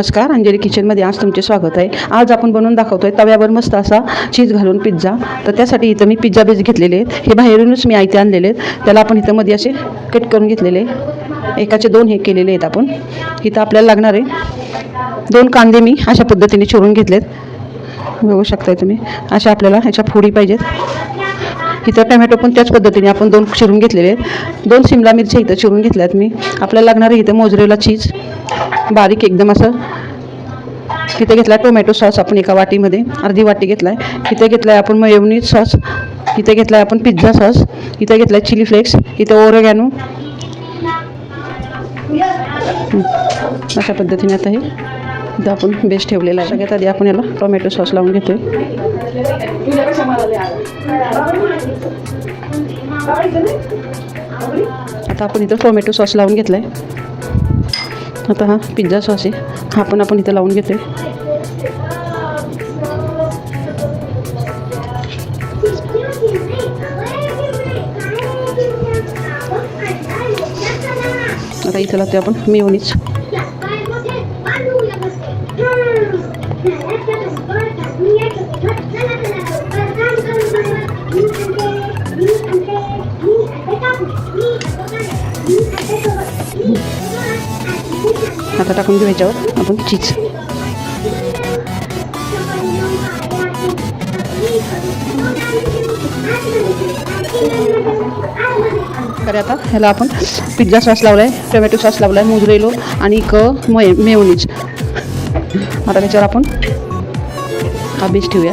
नमस्कार अंजली किचनमध्ये आज तुमचे स्वागत आहे. आज आपण बनवून दाखवतो आहे तव्यावर मस्त असा चीज घालून पिझ्झा तर त्यासाठी इथं मी पिझ्झा बेस घेतलेले आहेत. हे बाहेरूनच मी आयते आणलेले आहेत. त्याला आपण इथं मध्ये असे कट करून घेतलेले एकाचे दोन हे केलेले आहेत आपण. इथं आपल्याला लागणार आहे दोन कांदे मी अशा पद्धतीने चिरून घेतलेत. बघू शकताय तुम्ही. अशा आपल्याला ह्याच्या फोडी पाहिजेत. इथं टमॅटो पण त्याच पद्धतीने आपण दोन चिरून घेतलेले आहेत. दोन शिमला मिरच्या इथं चिरून घेतल्यात मी. आपल्याला लागणार आहे इथं मोजरेला चीज. बारीक एकदम असं. इथे घेतला टोमॅटो सॉस आपण एका वाटीमध्ये. अर्धी वाटी घेतला आहे इथे घेतला आहे आपण मयोनीज सॉस इथे घेतला आहे आपण पिझ्झा सॉस इथे घेतला आहे चिली फ्लेक्स इथे ओरेगॅनो अशा पद्धतीने आता हे इथं आपण बेस्ट ठेवलेला आहे. सगळ्यात आधी आपण याला टोमॅटो सॉस लावून घेतोय. आता आपण इथं टोमॅटो सॉस लावून घेतला आहे आता हा पिझ्झा सॉस आहे. हा पण आपण इथं लावून घेतोय. आता इथं लावते आपण मेयोनीज. आता टाकून घेऊ याच्यावर. आपण चीज तर आता ह्याला आपण पिझ्झा सॉस लावला आहे टोमॅटो सॉस लावला आहे मोजरेलो आणि एक मय मेवनीज आता त्याच्यावर आपण हा ठेवूया.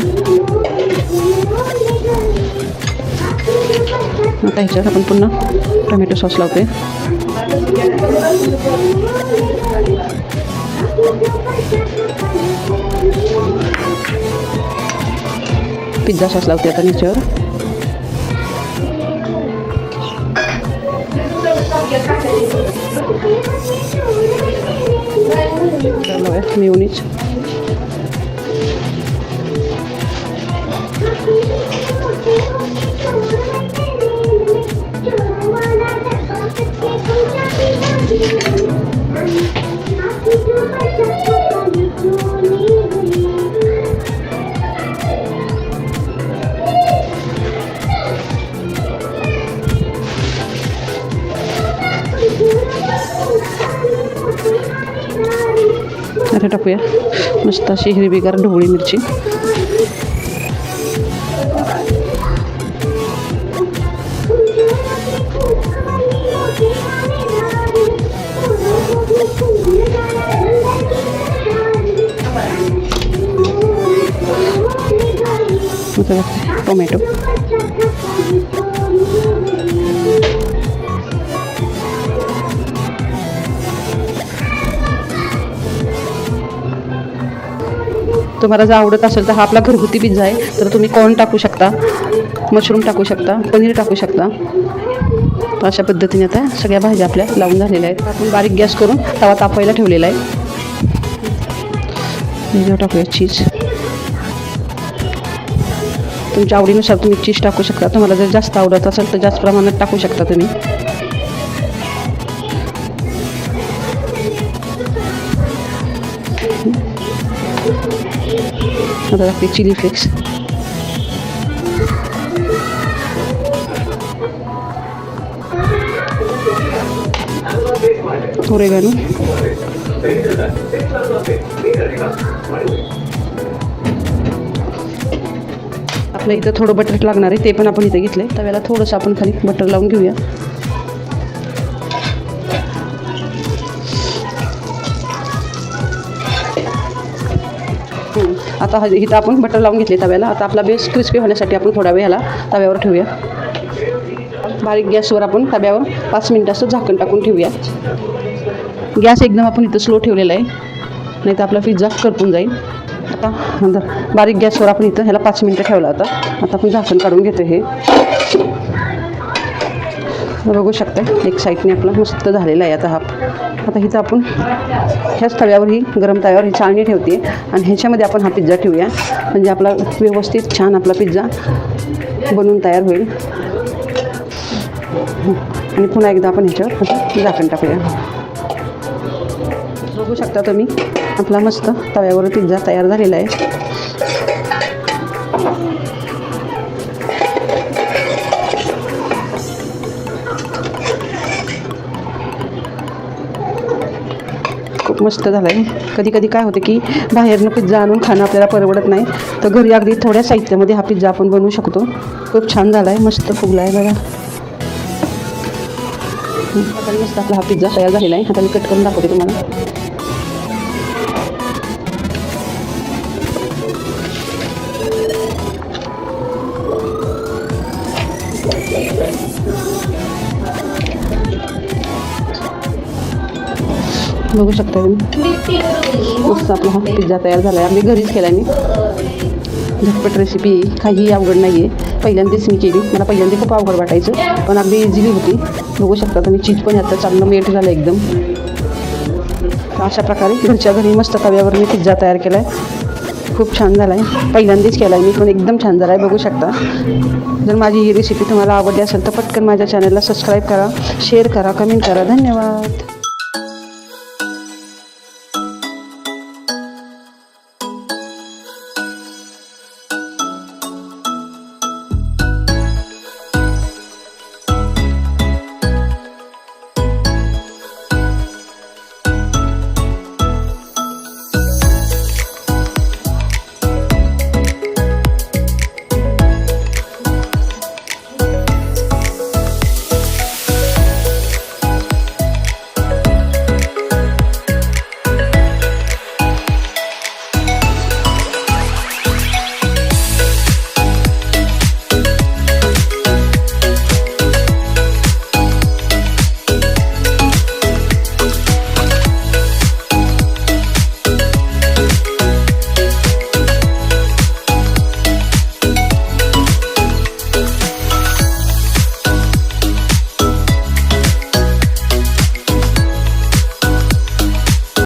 आता ह्याच्यावर आपण पुन्हा टोमॅटो सॉस लावतोय. पिझ्झा सॉस लावते आता ह्याच्यावर तर लावूया आता टाकूया मस्त अशी हिरवीगार ढोबळी मिरची आता टोमॅटो. तुम्हाला जर आवडत असेल तर हा आपला घरगुती पिझ्झा आहे तर तुम्ही कॉर्न टाकू शकता? मशरूम टाकू शकता पनीर टाकू शकता. अशा पद्धतीने आता सगळ्या भाज्या आपल्या लावून झालेल्या आहेत. आपण बारीक गॅस करून तवा तापवायला ठेवलेला आहे. टाकूया चीज तुमच्या आवडीनुसार तुम्ही चीज टाकू शकता. तुम्हाला जर जास्त आवडत असेल तर जास्त प्रमाणात टाकू शकता तुम्ही. आता टाकते चिली फ्लेक्स. ओरेगानो. आपल्या इथं थोडं बटर लागणार आहे ते पण आपण इथे घेतलं आहे तव्याला थोडंसं आपण खाली बटर लावून घेऊया. आता हा- इथं आपण बटर लावून घेतले तव्याला. आता आपला बेस क्रिस्पी होण्यासाठी आपण थोडा वेळ ह्याला तव्यावर ठेवूया. बारीक गॅसवर आपण तव्यावर पाच मिनटं असं झाकण टाकून ठेवूया. गॅस एकदम आपण इथं स्लो ठेवलेला आहे. नाही तर आपला पिझ्झा करपून जाईल. आता नंतर बारीक गॅसवर आपण इथं ह्याला पाच मिनटं ठेवला होता आता आपण झाकण काढून घेतो हे. बघू शकता एक साईडने आपला मस्त झालेला आहे आता हा आता हिचं आपण ह्याच तव्यावर ही गरम तव्यावर ही चाळणी ठेवते. आणि ह्याच्यामध्ये आपण हा पिझ्झा ठेवूया. म्हणजे आपला व्यवस्थित छान आपला पिझ्झा बनून तयार होईल. आणि पुन्हा एकदा आपण ह्याच्यावर झाकण टाकूया. बघू शकता तुम्ही. आपला मस्त तव्यावर पिझ्झा तयार झालेला आहे. खूप मस्त झाला आहे कधी कधी काय होतं की बाहेरनं पिझ्झा आणून खाणं आपल्याला परवडत नाही. तर घरी अगदी थोड्या साहित्यामध्ये हा पिझ्झा आपण बनवू शकतो. खूप छान झाला आहे मस्त फुगला आहे बघा मस्त आपला हा पिझ्झा तयार झालेला आहे. आता मी कट करून दाखवते तुम्हाला. बघू शकता तुम्ही. मस्त आपला हा पिझ्झा तयार झाला आहे आम्ही घरीच केला मी. झटपट रेसिपी काहीही काही अवघड नाही आहे पहिल्यांदाच मी केली. मला पहिल्यांदा खूप अवघड वाटायचं. पण अगदी इझिली होती. बघू शकता तुम्ही चीज पण आता चांगलं मेट झालं एकदम. अशा प्रकारे घरच्या घरी मस्त तव्यावर मी पिझ्झा तयार केला आहे खूप छान झाला आहे पहिल्यांदाच केला आहे मी पण एकदम छान झाला आहे बघू शकता. जर माझी ही रेसिपी तुम्हाला आवडली असेल तर पटकन माझ्या चॅनलला सबस्क्राईब करा शेअर करा कमेंट करा. धन्यवाद.